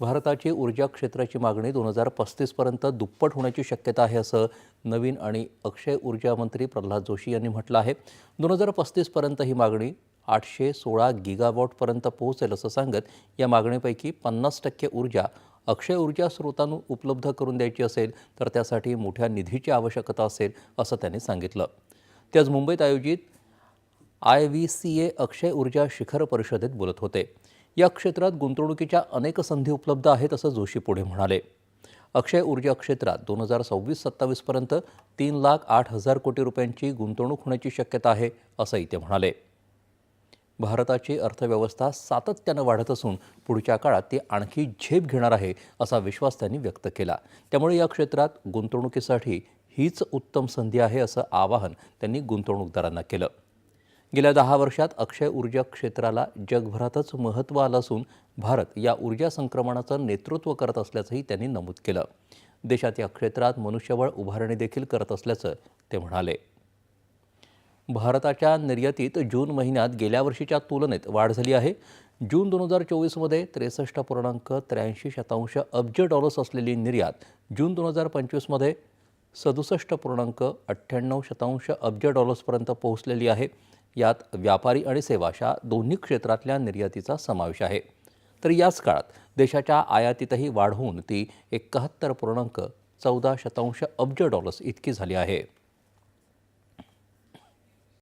भारताची ऊर्जा क्षेत्राची मागणी दोन हजार पस्तीसपर्यंत दुप्पट होण्याची शक्यता आहे असं नवीन आणि अक्षय ऊर्जा मंत्री प्रल्हाद जोशी यांनी म्हटलं आहे. दोन हजार पस्तीसपर्यंत ही मागणी आठशे सोळा गिगावॉटपर्यंत पोहोचेल असं सांगत या मागणीपैकी पन्नास टक्के ऊर्जा अक्षय ऊर्जा स्रोतांतून उपलब्ध करून द्यायची असेल तर त्यासाठी मोठ्या निधीची आवश्यकता असेल असं त्यांनी सांगितलं. ते आज मुंबईत आयोजित आय व्ही सी ए अक्षय ऊर्जा शिखर परिषदेत बोलत होते. या क्षेत्रात गुंतवणुकीच्या अनेक संधी उपलब्ध आहेत असं जोशी पुढे म्हणाले. अक्षय ऊर्जा क्षेत्रात दोन हजार सव्वीस सत्तावीसपर्यंत तीन लाख आठ हजार कोटी रुपयांची गुंतवणूक होण्याची शक्यता आहे असंही ते म्हणाले. भारताची अर्थव्यवस्था सातत्यानं वाढत असून पुढच्या काळात ती आणखी झेप घेणार आहे असा विश्वास त्यांनी व्यक्त केला. त्यामुळे या क्षेत्रात गुंतवणुकीसाठी हीच उत्तम संधी आहे असं आवाहन त्यांनी गुंतवणूकदारांना केलं. गेल्या दहा वर्षात अक्षय ऊर्जा क्षेत्राला जगभरातच महत्त्व आलं असून भारत या ऊर्जा संक्रमणाचं नेतृत्व करत असल्याचंही त्यांनी नमूद केलं. देशात या क्षेत्रात मनुष्यबळ उभारणी देखील करत असल्याचं ते म्हणाले. भारताच्या निर्यातीत जून महिन्यात गेल्या वर्षीच्या तुलनेत वाढ झाली आहे. जून दोन हजार चोवीसमध्ये त्रेसष्ट पूर्णांक त्र्याऐंशी शतांश अब्ज डॉलर्स असलेली निर्यात जून दोन हजार पंचवीसमध्ये सदुसष्ट पूर्णांक अठ्ठ्याण्णव शतांश अब्ज डॉलर्सपर्यंत पोहोचलेली आहे. यात व्यापारी आणि सेवा अशा दोन्ही क्षेत्रातल्या निर्यातीचा समावेश आहे. तर याच काळात देशाच्या आयातीतही वाढ होऊन ती एकाहत्तर पूर्णांक चौदा शतांश अब्ज डॉलर्स इतकी झाली आहे.